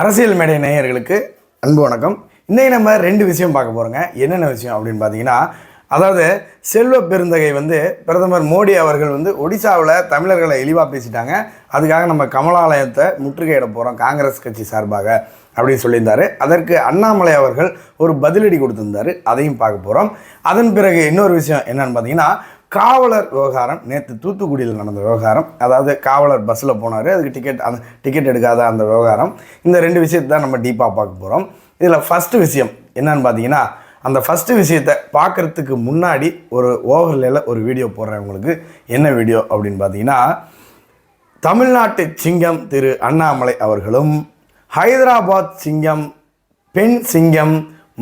அரசியல் மேடை நேயர்களுக்கு அன்பு வணக்கம். இன்றைக்கி நம்ம ரெண்டு விஷயம் பார்க்க போகிறோங்க என்னென்ன விஷயம் அப்படின்னு பார்த்தீங்கன்னா அதாவது செல்வ பெருந்தகை வந்து பிரதமர் மோடி அவர்கள் வந்து ஒடிசாவில் தமிழர்களை இழிவாக பேசிட்டாங்க. அதுக்காக நம்ம கமலாலயத்தை முற்றுகையிட போகிறோம் காங்கிரஸ் கட்சி சார்பாக அப்படின்னு சொல்லியிருந்தாரு. அதற்கு அண்ணாமலை அவர்கள் ஒரு பதிலடி கொடுத்துருந்தாரு. அதையும் பார்க்க போகிறோம் அதன் பிறகு இன்னொரு விஷயம் என்னென்னு பார்த்தீங்கன்னா காவலர் விவகாரம் நேற்று தூத்துக்குடியில் நடந்த விவகாரம் அதாவது காவலர் பஸ்ஸில் போனார் அதுக்கு டிக்கெட் அந்த டிக்கெட் எடுக்காத அந்த விவகாரம் இந்த ரெண்டு விஷயத்தை தான் நம்ம டீப்பாக பார்க்க போகிறோம் இதில் ஃபஸ்ட்டு விஷயம் என்னன்னு பார்த்தீங்கன்னா அந்த ஃபஸ்ட்டு விஷயத்தை பார்க்குறதுக்கு முன்னாடி ஒரு ஓவர்லேயில் ஒரு வீடியோ போடுறேன் உங்களுக்கு. என்ன வீடியோ அப்படின்னு பார்த்தீங்கன்னா தமிழ்நாட்டு சிங்கம் திரு அண்ணாமலை அவர்களும் ஹைதராபாத் சிங்கம் பெண் சிங்கம்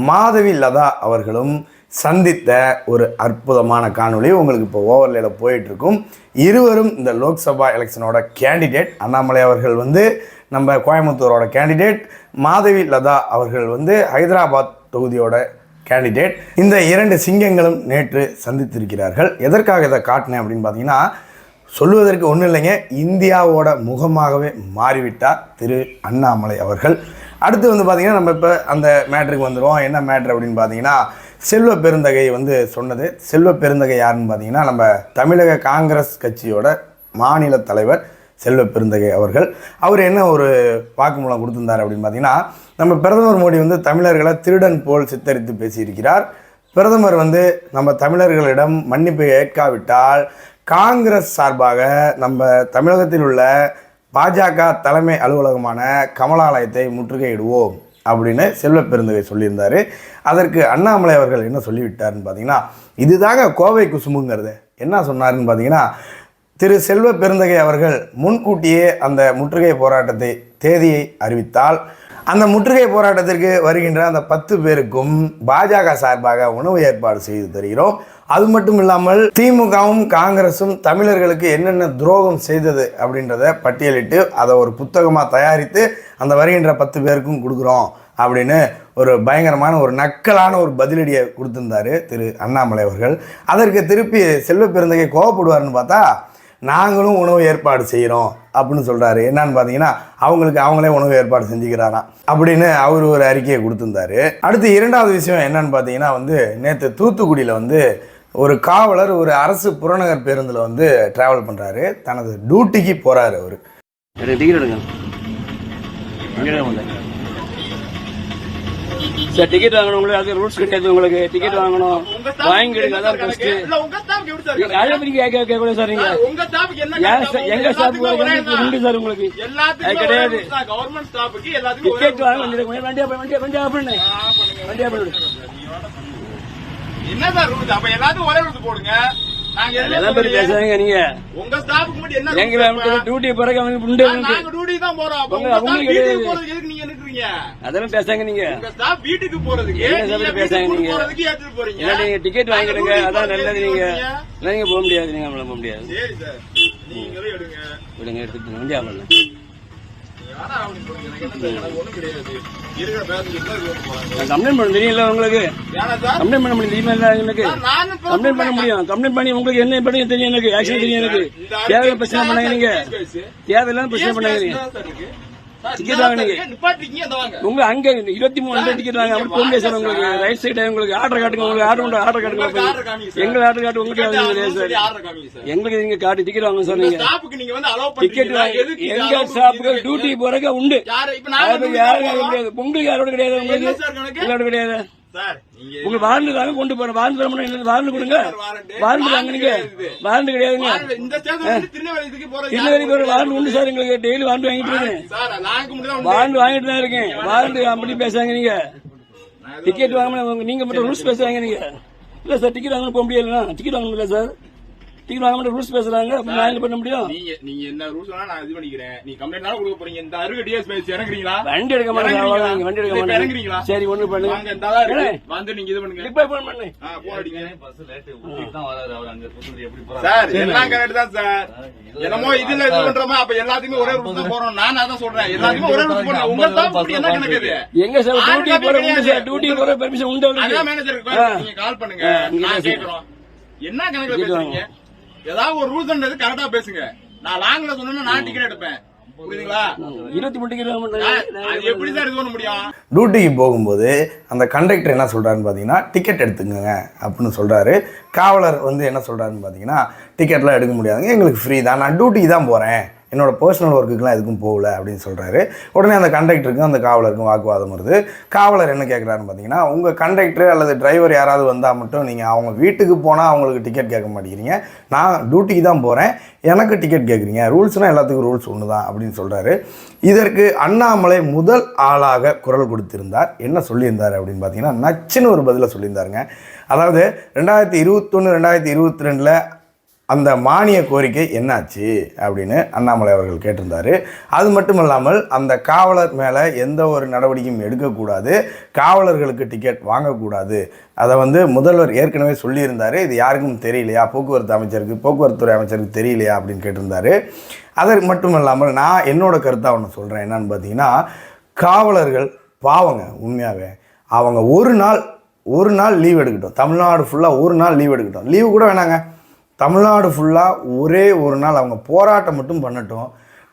மாதவி லதா அவர்களும் சந்தித்த ஒரு அற்புதமான காணொளி உங்களுக்கு இப்போ ஓவர்லேயில் போயிட்டுருக்கும். இருவரும் இந்த லோக்சபா எலெக்ஷனோட கேண்டிடேட் அண்ணாமலை அவர்கள் வந்து நம்ம கோயம்புத்தூரோட கேண்டிடேட் மாதவி லதா அவர்கள் வந்து ஹைதராபாத் தொகுதியோட கேண்டிடேட் இந்த இரண்டு சிங்கங்களும் நேற்று சந்தித்திருக்கிறார்கள். எதற்காக இதை காட்டினேன் அப்படின்னு பார்த்தீங்கன்னா சொல்லுவதற்கு ஒன்றும் இல்லைங்க. இந்தியாவோட முகமாகவே மாறிவிட்டார் திரு அண்ணாமலை அவர்கள். அடுத்து வந்து பார்த்திங்கன்னா நம்ம இப்போ அந்த மேட்ருக்கு வந்துடுவோம் என்ன மேட்ரு அப்படின்னு பார்த்தீங்கன்னா செல்வ பெருந்தகை வந்து சொன்னது. செல்வ பெருந்தகை யாருன்னு பார்த்தீங்கன்னா நம்ம தமிழக காங்கிரஸ் கட்சியோட மாநில தலைவர் செல்வ பெருந்தகை அவர்கள். அவர் என்ன ஒரு வாக்குமூலம் கொடுத்திருந்தார் அப்படின்னு பார்த்தீங்கன்னா நம்ம பிரதமர் மோடி வந்து தமிழர்களை திருடன் போல் சித்தரித்து பேசியிருக்கிறார். பிரதமர் வந்து நம்ம தமிழர்களிடம் மன்னிப்பு ஏற்காவிட்டால் காங்கிரஸ் சார்பாக நம்ம தமிழகத்தில் உள்ள பாஜக தலைமை அலுவலகமான கமலாலயத்தை முற்றுகையிடுவோம். அப்படின்னு செல்வ பெருந்தகை சொல்லியிருந்தார். அதற்கு அண்ணாமலை அவர்கள் என்ன சொல்லிவிட்டாருன்னு பார்த்தீங்கன்னா இதுதாங்க கோவை குசுமுங்கிறது என்ன சொன்னாருன்னு பார்த்தீங்கன்னா திரு செல்வ பெருந்தகை அவர்கள் முன்கூட்டியே அந்த முற்றுகை போராட்டத்தை தேதியை அறிவித்தால் அந்த முற்றுகை போராட்டத்திற்கு வருகின்ற அந்த பத்து பேருக்கும் பாஜக சார்பாக உணவு ஏற்பாடு செய்து தருகிறோம். அது மட்டும் இல்லாமல் திமுகவும் காங்கிரஸும் தமிழர்களுக்கு என்னென்ன துரோகம் செய்தது அப்படின்றத பட்டியலிட்டு அதை ஒரு புத்தகமாக தயாரித்து அந்த வருகின்ற பத்து பேருக்கும் கொடுக்குறோம் அப்படின்னு ஒரு பயங்கரமான ஒரு நக்கலான ஒரு பதிலடியை கொடுத்துருந்தாரு திரு அண்ணாமலை அவர்கள். அதற்கு திருப்பி செல்வ பெருந்தகை கோவப்படுவார்னு பார்த்தா நாங்களும் உணவு ஏற்பாடு செய்கிறோம் அப்படின்னு சொல்கிறாரு என்னன்னு பார்த்தீங்கன்னா அவங்களுக்கு அவங்களே உணவு ஏற்பாடு செஞ்சுக்கிறாராம் அப்படின்னு அவர் ஒரு அறிக்கையை கொடுத்துருந்தாரு. அடுத்து இரண்டாவது விஷயம் என்னன்னு பார்த்தீங்கன்னா வந்து நேற்று தூத்துக்குடியில் வந்து ஒரு காவலர் ஒரு அரசு புறநகர் பேருந்தில் வந்து ட்ராவல் பண்ணுறாரு தனது டியூட்டிக்கு போகிறாரு அவர். எனக்கு டிக்கெட் எடுங்க. இங்கே வந்தேன் சார் டிக்கெட் வாங்கணும் உங்களுக்கு அது ரூல்ஸ் கிடையாது உங்களுக்கு. டிக்கெட் வாங்கணும். வாங்கிடுங்க அதான் ஃபர்ஸ்ட் கேட்க கூட சார் நீங்க? உங்க ஸ்டாஃப்க்கு என்ன? சார் எங்க உண்டு உங்களுக்கு? எல்லாத்துக்கும் கிடையாது. கவர்மெண்ட் ஸ்டாஃப்க்கு எல்லாத்துக்கும் ஒரே டிக்கெட் வாங்க வண்டி வண்டியா வண்டியா வண்டியா பண்ணு வண்டியா பண்ணு என்ன சார் ரூல்ஸ் அப்ப? எல்லாத்துக்கும் ஒரே ரூல்ஸ் போடுங்க அதெல்லாம் பேசாங்க நீங்க. வீட்டுக்கு போறதுக்கு. நீங்க டிக்கெட் வாங்கிடுங்க. அதான் நல்லது நீங்க. நீங்க போக முடியாது நீங்க போக முடியாது. விடுங்க எடுத்துட்டு வண்டியா கம்ப்ளைண்ட் பண்ண தெரியல உங்களுக்கு. கம்ப்ளைண்ட் பண்ண முடியும் தெரியுமா இல்ல எனக்கு. கம்ப்ளைண்ட் பண்ண முடியும். கம்ப்ளைண்ட் பண்ணி உங்களுக்கு என்ன பண்ணி தெரியும் எனக்கு? ஆக்சுவலி தெரியும் எனக்கு. இந்த தேவையில்ல அறிக்கை பிரச்சனை பண்ணாங்க நீங்க. தேவையில்லாம பிரச்சனை பண்ணாங்க டிக்கெட் வாங்குனீங்க. உங்க அங்க இருபத்தி மூணு டிக்கெட் வாங்க. அப்படி போக சார் உங்களுக்கு ரைட் சைடு உங்களுக்கு ஆர்டர் காட்டுங்க. உங்களுக்கு ஆர்டர் உண்டு ஆர்டர் காட்டுங்க. எங்க ஆர்டர் காட்டு உங்களுக்கு சார். எங்களுக்கு நீங்க காட்டு டிக்கெட் வாங்க சார் நீங்க டிக்கெட் எங்க பண்றீங்க? டியூட்டி போறக்க உண்டு. உங்களுக்கு யாரோட கிடையாது. உங்களுக்கு? உங்களோட கிடையாது. உங்க வாரண்டு தாங்க கொண்டு போறேன் வாரண்டு தர முடியும் வாரண்டு கொடுங்க. வாரண்டு? தாங்க நீங்க. வாரண்டு கிடையாதுங்க. திருநெல்வேலி? போற வாரண்டு உண்டு சார் எங்களுக்கு. டெய்லி வாரண்டு வாங்கிட்டு இருக்கேன். வாரண்டு வாங்கிட்டு தான் இருக்கேன். வாரண்டு அப்படி பேசுறாங்க நீங்க. டிக்கெட் வாங்க நீங்க மட்டும் ரூல்ஸ் பேசுறாங்க நீங்க. இல்ல சார் டிக்கெட் வாங்க போக டிக்கெட் வாங்க முடியல சார். டிக்கெட் வாங்க மட்டும் ரூல்ஸ் பேசுறாங்க. அப்ப நான் என்ன பண்ண முடியும்? நீங்க நீங்க என்ன ரூல்ஸ் நான் இது பண்ணிக்கிறேன். நீ கம்ப்ளைண்ட் தானே கொடுக்க போறீங்க? இந்த அருகு டிஎஸ் பேசி இறங்குறீங்களா? வண்டி எடுக்க மாட்டேங்க வண்டி எடுக்க மாட்டேங்க இறங்குறீங்களா? சரி ஒண்ணு பண்ணுங்க தான் வந்து நீங்க இது பண்ணுங்க. இப்ப போன் பண்ணு. ஆ, போன் அடிங்க. பஸ் லேட் தான் வராது அவர். அங்க புத்தூர் எப்படி போறாரு? சார் எல்லாம் கரெக்ட் தான் சார். என்னமோ இதுல இது பண்றோமா? அப்ப எல்லாத்துக்குமே ஒரே ரூட் தான் போறோம் நான் அதான் சொல்றேன். எல்லாத்துக்குமே ஒரே ரூட் போறோம் உங்க பத்தி என்ன கணக்கு எங்க சார்? டியூட்டி போற உண்டு. சார் டியூட்டி போற பெர்மிஷன் உண்டு மேனேஜருக்கு. நீங்க கால் பண்ணுங்க. நான். கேக்குறோம் என்ன கணக்குல பேசுறீங்க? ஏதாவது ஒரு ரூல்ஸ் கரெக்டா பேசுங்க. நான் லாங்ல சொன்னா நான் டிக்கெட் எடுப்பேன். டியூட்டிக்கு போகும்போது அந்த கண்டக்டர் என்ன சொல்கிறாருன்னு பார்த்தீங்கன்னா டிக்கெட் எடுத்துக்கங்க அப்படின்னு சொல்கிறாரு காவலர் வந்து என்ன சொல்கிறாருன்னு பார்த்தீங்கன்னா டிக்கெட்லாம் எடுக்க முடியாதுங்க. எங்களுக்கு ஃப்ரீ தான். நான் டியூட்டிக்கு தான் போகிறேன் என்னோட பர்சனல் ஒர்க்குக்கெலாம் எதுக்கும் போகல அப்படின்னு சொல்கிறாரு உடனே அந்த கண்டக்டருக்கும் அந்த காவலருக்கும் வாக்குவாதம் வருது. காவலர் என்ன கேட்குறாருன்னு பார்த்தீங்கன்னா உங்கள் கண்டக்டர் அல்லது டிரைவர் யாராவது வந்தால் மட்டும் நீங்கள் அவங்க வீட்டுக்கு போனால் அவங்களுக்கு டிக்கெட் கேட்க மாட்டேங்கிறீங்க. நான் டியூட்டிக்கு தான் போகிறேன் எனக்கு டிக்கெட் கேட்குறீங்க ரூல்ஸ்னால் எல்லாத்துக்கும் ரூல்ஸ் ஒன்று தான் அப்படின்னு சொல்கிறாரு இதற்கு அண்ணாமலை முதல் ஆளாக குரல் கொடுத்திருந்தார். என்ன சொல்லியிருந்தார் அப்படின்னு பார்த்தீங்கன்னா நச்சுன்னு ஒரு பதிலை சொல்லியிருந்தாருங்க. அதாவது ரெண்டாயிரத்தி இருபத்தொன்று ரெண்டாயிரத்தி இருபத்தி ரெண்டில் அந்த மானிய கோரிக்கை என்னாச்சு அப்படின்னு அண்ணாமலை அவர்கள் கேட்டிருந்தாரு. அது மட்டும் இல்லாமல் அந்த காவலர் மேலே எந்த ஒரு நடவடிக்கையும் எடுக்கக்கூடாது. காவலர்களுக்கு டிக்கெட் வாங்கக்கூடாது. அதை வந்து முதல்வர் ஏற்கனவே சொல்லியிருந்தார். இது யாருக்கும் தெரியலையா? போக்குவரத்து அமைச்சருக்கு போக்குவரத்துறை அமைச்சருக்கு தெரியலையா அப்படின்னு கேட்டிருந்தாரு. அதற்கு மட்டும் இல்லாமல் நான் என்னோட கருத்தாக ஒன்று சொல்கிறேன் என்னன்னு பார்த்தீங்கன்னா காவலர்கள் பாவங்க உண்மையாகவே அவங்க ஒரு நாள் ஒரு நாள் லீவ் எடுக்கட்டும். தமிழ்நாடு ஃபுல்லாக ஒரு நாள் லீவ் எடுக்கட்டும். லீவு கூட வேணாங்க. தமிழ்நாடு ஃபுல்லாக ஒரே ஒரு நாள் அவங்க போராட்டம் மட்டும் பண்ணட்டும்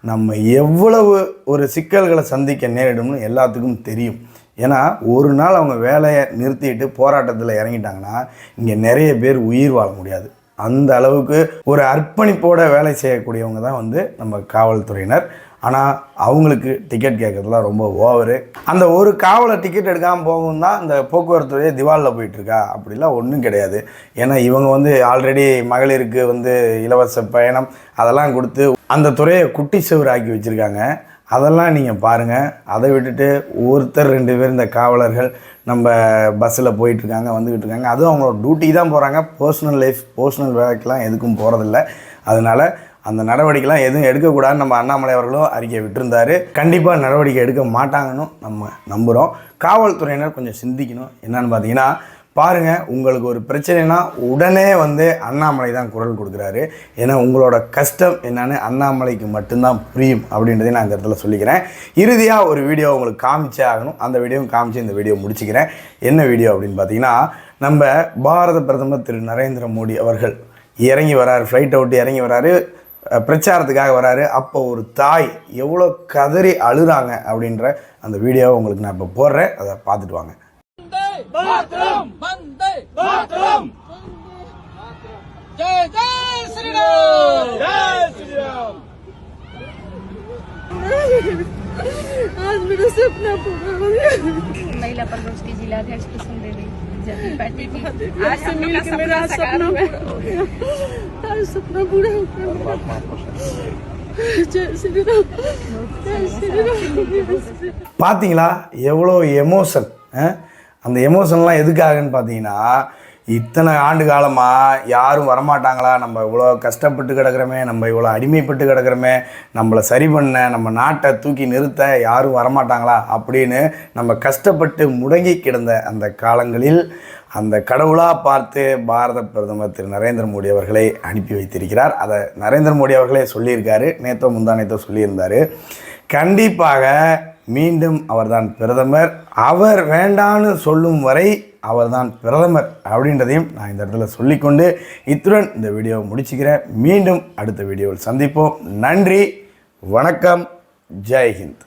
நம்ம எவ்வளவு ஒரு சிக்கல்களை சந்திக்க நேரிடும்னு எல்லாத்துக்கும் தெரியும். ஏன்னா ஒரு நாள் அவங்க வேலையை நிறுத்திட்டு போராட்டத்தில் இறங்கிட்டாங்கன்னா இங்கே நிறைய பேர் உயிர் வாழ முடியாது. அந்த அளவுக்கு ஒரு அர்ப்பணிப்போட வேலை செய்யக்கூடியவங்க தான் வந்து நம்ம காவல்துறையினர். ஆனால் அவங்களுக்கு டிக்கெட் கேட்கறதுலாம் ரொம்ப ஓவரு அந்த ஒரு காவலை டிக்கெட் எடுக்காமல் போகும் தான் இந்த போக்குவரத்துறையே திவாலில் போயிட்டுருக்கா அப்படிலாம் ஒன்றும் கிடையாது. ஏன்னா இவங்க வந்து ஆல்ரெடி மகளிருக்கு வந்து இலவச பயணம் அதெல்லாம் கொடுத்து அந்த துறையை குட்டி சுவர் ஆக்கி வச்சுருக்காங்க. அதெல்லாம் நீங்கள் பாருங்கள் அதை விட்டுட்டு ஒருத்தர் ரெண்டு பேர் இந்த காவலர்கள் நம்ம பஸ்ஸில் போயிட்டுருக்காங்க வந்துக்கிட்டு இருக்காங்க அதுவும் அவங்களோட டியூட்டி தான் போகிறாங்க பர்சனல் லைஃப் பர்சனல் வேலைக்கெலாம் எதுக்கும் போகிறதில்ல அதனால் அந்த நடவடிக்கைலாம் எதுவும் எடுக்கக்கூடாதுன்னு நம்ம அண்ணாமலை அவர்களும் அறிக்கை விட்டுருந்தாரு. கண்டிப்பாக நடவடிக்கை எடுக்க மாட்டாங்கன்னு நம்ம நம்புகிறோம் காவல்துறையினர் கொஞ்சம் சிந்திக்கணும். என்னன்னு பார்த்தீங்கன்னா பாருங்கள் உங்களுக்கு ஒரு பிரச்சனைனா உடனே வந்து அண்ணாமலை தான் குரல் கொடுக்குறாரு. ஏன்னா உங்களோட கஷ்டம் என்னன்னு அண்ணாமலைக்கு மட்டும்தான் புரியும் அப்படின்றதையும் நான் இந்த இடத்துல சொல்லிக்கிறேன். இறுதியாக ஒரு வீடியோ உங்களுக்கு காமிச்சே ஆகணும். அந்த வீடியோவும் காமிச்சு இந்த வீடியோ முடிச்சுக்கிறேன். என்ன வீடியோ அப்படின்னு பார்த்தீங்கன்னா நம்ம பாரத பிரதமர் திரு நரேந்திர மோடி அவர்கள் இறங்கி வராரு ஃப்ளைட் அவுட் இறங்கி வராரு. பிரச்சாரத்துக்காக வராரு அப்போ ஒரு தாய் எவ்வளோ கதறி அழுறாங்க அப்படின்ற அந்த வீடியோவை உங்களுக்கு நான் இப்போ போடுறேன் அதை பார்த்துட்டு வாங்க आज मेरा सपना पूरा हो गया महिला प्रकोष्ठ की जिला अध्यक्ष कुसुम देवी जब भी बैठी थी आज आज से हम लोग मिल का के मेरा सपना सपना साकार हुआ पूरा हो गया आज सपना पूरा हो गया जय श्री राम जय श्री राम பார்த்தீங்களா எவ்வளோ எமோஷன் அந்த எமோஷன்லாம் எதுக்காகன்னு பார்த்தீங்கன்னா இத்தனை ஆண்டு காலமாக யாரும் வரமாட்டாங்களா? நம்ம இவ்வளோ கஷ்டப்பட்டு கிடக்கிறோமே நம்ம இவ்வளோ அடிமைப்பட்டு கிடக்கிறோமே நம்மளை சரி பண்ண நம்ம நாட்டை தூக்கி நிறுத்த யாரும் வரமாட்டாங்களா? அப்படின்னு நம்ம கஷ்டப்பட்டு முடங்கி கிடந்த அந்த காலங்களில் அந்த கடவுளாக பார்த்து பாரத பிரதமர் திரு. நரேந்திர மோடி அவர்களை அனுப்பி வைத்திருக்கிறார். அதை நரேந்திர மோடி அவர்களே சொல்லியிருக்காரு. நேத்தோ முந்தானேத்தோ சொல்லியிருந்தார். கண்டிப்பாக மீண்டும் அவர்தான் பிரதமர். அவர் வேண்டான்னு சொல்லும் வரை அவர்தான் பிரதமர் அப்படின்றதையும் நான் இந்த இடத்துல சொல்லிக்கொண்டு இத்துடன் இந்த வீடியோவை முடிச்சுக்கிறேன். மீண்டும் அடுத்த வீடியோவில் சந்திப்போம். நன்றி வணக்கம் ஜெய்ஹிந்த்